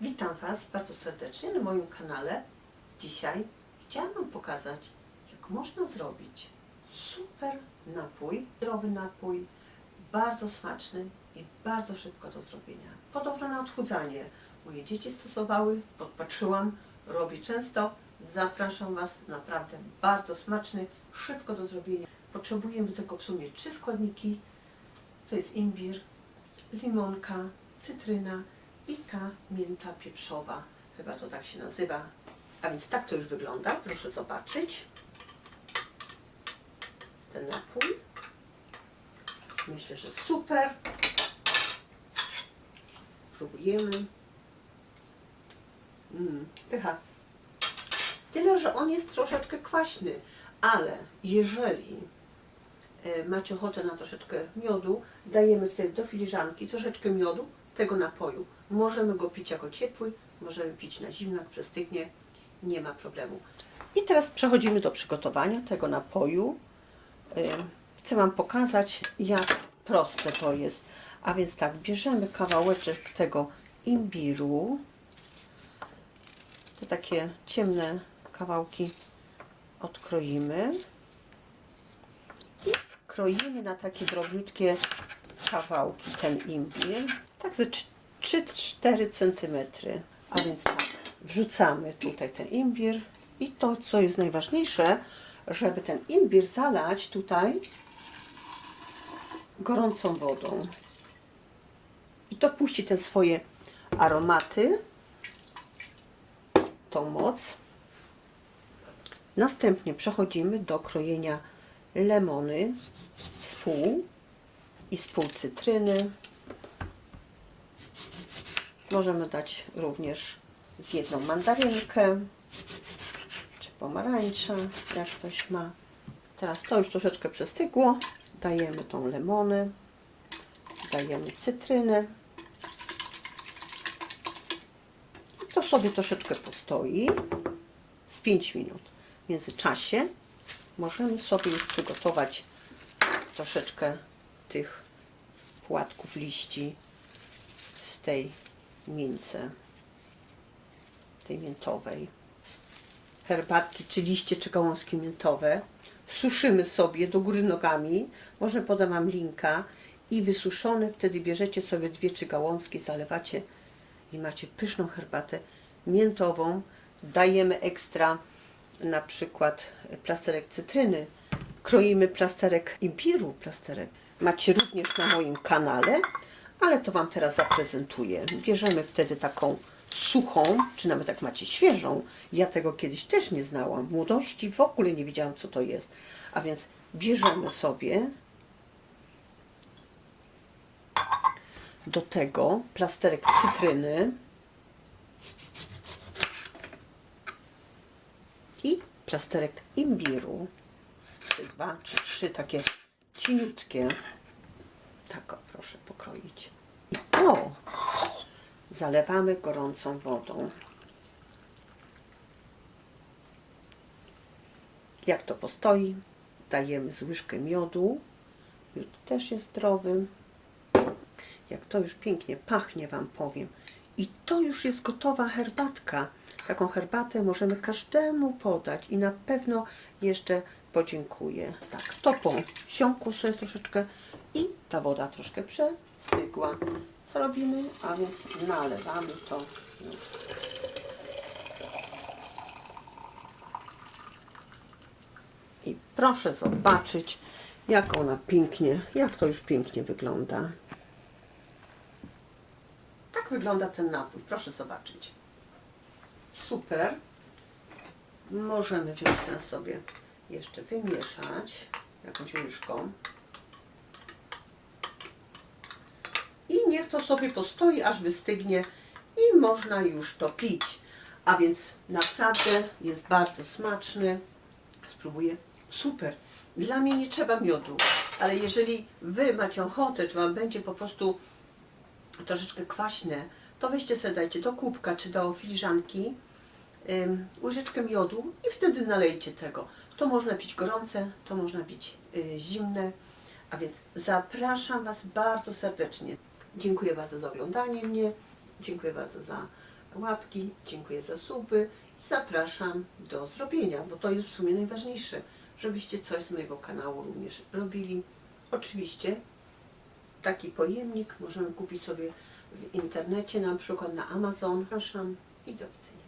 Witam Was bardzo serdecznie na moim kanale. Dzisiaj chciałam Wam pokazać, jak można zrobić super napój, zdrowy napój, bardzo smaczny i bardzo szybko do zrobienia. Podobno na odchudzanie. Moje dzieci stosowały, podpatrzyłam, robię często. Zapraszam Was, naprawdę bardzo smaczny, szybko do zrobienia. Potrzebujemy tego w sumie trzy składniki. To jest imbir, limonka, cytryna i ta mięta pieprzowa. Chyba to tak się nazywa. A więc tak to już wygląda. Proszę zobaczyć. Ten napój. Myślę, że super. Próbujemy. Mm, pycha. Tyle, że on jest troszeczkę kwaśny, ale jeżeli e, macie ochotę na troszeczkę miodu, dajemy wtedy do filiżanki troszeczkę miodu, tego napoju. Możemy go pić jako ciepły, możemy pić na zimno, jak przestygnie, nie ma problemu. I teraz przechodzimy do przygotowania tego napoju. Chcę Wam pokazać, jak proste to jest. A więc tak, bierzemy kawałeczek tego imbiru. Te takie ciemne kawałki odkroimy. I kroimy na takie drobniutkie kawałki ten imbir. Tak ze 3-4 cm. A więc tak, wrzucamy tutaj ten imbir. I to, co jest najważniejsze, żeby ten imbir zalać tutaj gorącą wodą. I to puści te swoje aromaty, tą moc. Następnie przechodzimy do krojenia lemony z pół i z pół cytryny. Możemy dać również z jedną mandarynkę czy pomarańcza, jak ktoś ma. Teraz to już troszeczkę przestygło. Dajemy tą lemonę, dajemy cytrynę. To sobie troszeczkę postoi z 5 minut. W międzyczasie możemy sobie już przygotować troszeczkę tych płatków liści z tej mięce, tej miętowej. Herbatki, czy liście, czy gałązki miętowe. Suszymy sobie do góry nogami. Może podam Wam linka. I wysuszone, wtedy bierzecie sobie dwie, trzy gałązki, zalewacie i macie pyszną herbatę miętową. Dajemy ekstra na przykład plasterek cytryny. Kroimy plasterek imbiru, plasterek. Macie również na moim kanale, ale to Wam teraz zaprezentuję. Bierzemy wtedy taką suchą, czy nawet jak macie świeżą. Ja tego kiedyś też nie znałam. W młodości w ogóle nie wiedziałam, co to jest. A więc bierzemy sobie do tego plasterek cytryny i plasterek imbiru. Dwa, czy trzy takie cieniutkie. Tak proszę pokroić. I to zalewamy gorącą wodą. Jak to postoi, dajemy z łyżkę miodu. Miód też jest zdrowy. Jak to już pięknie pachnie, Wam powiem. I to już jest gotowa herbatka. Taką herbatę możemy każdemu podać i na pewno jeszcze podziękuję. Tak, to po siąku sobie troszeczkę i ta woda troszkę przestygła. Co robimy? A więc nalewamy to już. I proszę zobaczyć, jak ona pięknie, jak to już pięknie wygląda. Tak wygląda ten napój. Proszę zobaczyć. Super. Możemy wziąć teraz sobie jeszcze wymieszać jakąś łyżką. I niech to sobie postoi, aż wystygnie i można już to pić. A więc naprawdę jest bardzo smaczny. Spróbuję. Super. Dla mnie nie trzeba miodu, ale jeżeli Wy macie ochotę, czy Wam będzie po prostu troszeczkę kwaśne, to weźcie sobie, dajcie do kubka czy do filiżanki ym, łyżeczkę miodu i wtedy nalejcie tego. To można pić gorące, to można pić y, zimne. A więc zapraszam Was bardzo serdecznie. Dziękuję bardzo za oglądanie mnie. Dziękuję bardzo za łapki, dziękuję za suby i zapraszam do zrobienia, bo to jest w sumie najważniejsze, żebyście coś z mojego kanału również robili. Oczywiście taki pojemnik możemy kupić sobie w internecie, na przykład na Amazon. Zapraszam i do widzenia.